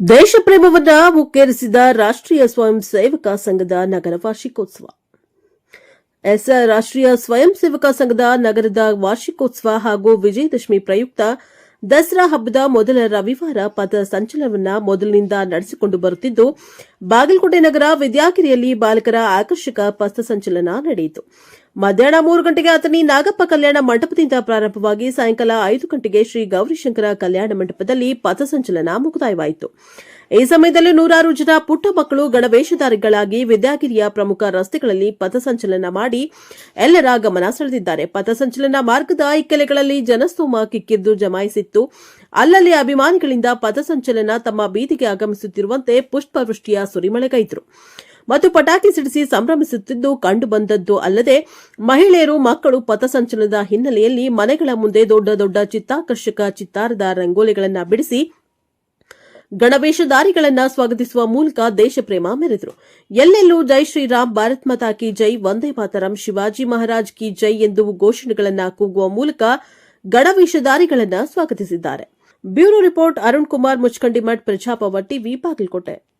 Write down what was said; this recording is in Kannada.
ದೇಶಪ್ರೇಮವನ್ನ ಮುಕ್ಕೇರಿಸಿದ ರಾಷ್ಟ್ರೀಯ ಸ್ವಯಂ ಸೇವಕ ಸಂಘದ ನಗರ ವಾರ್ಷಿಕೋತ್ಸವ. ಎಸ್, ರಾಷ್ಟ್ರೀಯ ಸ್ವಯಂ ಸೇವಕ ಸಂಘದ ನಗರದ ವಾರ್ಷಿಕೋತ್ಸವ ಹಾಗೂ ವಿಜಯದಶಮಿ ಪ್ರಯುಕ್ತ ದಸರಾ ಹಬ್ಬದ ಮೊದಲ ರವಿವಾರ ಪಥ ಸಂಚಲನವನ್ನು ಮೊದಲಿನಿಂದ ನಡೆಸಿಕೊಂಡು ಬರುತ್ತಿದ್ದು, ಬಾಗಲಕೋಟೆ ನಗರ ವಿದ್ಯಾಗಿರಿಯಲ್ಲಿ ಬಾಲಕರ ಆಕರ್ಷಕ ಪಥ ಸಂಚಲನ ನಡೆಯಿತು. ಮಧ್ಯಾಹ್ನ ಮೂರು ಗಂಟೆಗೆ ಅಥಣಿ ನಾಗಪ್ಪ ಕಲ್ಯಾಣ ಮಂಟಪದಿಂದ ಪ್ರಾರಂಭವಾಗಿ ಸಾಯಂಕಾಲ ಐದು ಗಂಟೆಗೆ ಶ್ರೀ ಗೌರಿಶಂಕರ ಕಲ್ಯಾಣ ಮಂಟಪದಲ್ಲಿ ಪಥಸಂಚಲನ ಮುಕ್ತಾಯವಾಯಿತು. ಈ ಸಮಯದಲ್ಲಿ ನೂರಾರು ಜನ ಪುಟ್ಟ ಮಕ್ಕಳು ಗಣವೇಷಧಾರಿಗಳಾಗಿ ವಿದ್ಯಾಗಿರಿಯ ಪ್ರಮುಖ ರಸ್ತೆಗಳಲ್ಲಿ ಪಥಸಂಚಲನ ಮಾಡಿ ಎಲ್ಲರ ಗಮನ ಸೆಳೆದಿದ್ದಾರೆ. ಪಥಸಂಚಲನ ಮಾರ್ಗದ ಇಕ್ಕೆಲೆಗಳಲ್ಲಿ ಜನಸ್ತೋಮ ಕಿಕ್ಕಿದ್ದು ಜಮಾಯಿಸಿತ್ತು. ಅಲ್ಲಲ್ಲಿ ಅಭಿಮಾನಿಗಳಿಂದ ಪಥಸಂಚಲನ ತಮ್ಮ ಬೀದಿಗೆ ಆಗಮಿಸುತ್ತಿರುವಂತೆ ಪುಷ್ಪವೃಷ್ಟಿಯ ಸುರಿಮಳೆಗೈದರು. ಮತ್ತು ಪಟಾಕಿ ಸಿಡಿಸಿ ಸಂಭ್ರಮಿಸುತ್ತಿದ್ದು ಕಂಡುಬಂದದ್ದು ಅಲ್ಲದೆ ಮಹಿಳೆಯರು ಮಕ್ಕಳು ಪಥಸಂಚಲನದ ಹಿನ್ನೆಲೆಯಲ್ಲಿ ಮನೆಗಳ ಮುಂದೆ ದೊಡ್ಡ ದೊಡ್ಡ ಚಿತ್ತಾಕರ್ಷಕ ಚಿತ್ತಾರದ ರಂಗೋಲಿಗಳನ್ನು ಬಿಡಿಸಿ ಗಣವೇಷಧಾರಿಗಳನ್ನ ಸ್ವಾಗತಿಸುವ ಮೂಲಕ ದೇಶಪ್ರೇಮ ಮೆರೆದರು. ಎಲ್ಲೆಲ್ಲೂ ಜೈ ಶ್ರೀರಾಮ್, ಭಾರತ್ ಮಾತಾ ಕಿ ಜೈ, ವಂದೇ ಮಾತರಂ, ಶಿವಾಜಿ ಮಹಾರಾಜ್ ಕಿ ಜೈ ಎಂದು ಘೋಷಣೆಗಳನ್ನ ಕೂಗುವ ಮೂಲಕ ಗಣವೇಷಧಾರಿಗಳನ್ನ ಸ್ವಾಗತಿಸಿದ್ದಾರೆ. ಬ್ಯೂರೋ ರಿಪೋರ್ಟ್ ಅರುಣ್ ಕುಮಾರ್ ಮುಚ್ಕಂಡಿಮಠ್ ಪ್ರಜಾಪವ ಟಿವಿ ಬಾಗಲಕೋಟೆ.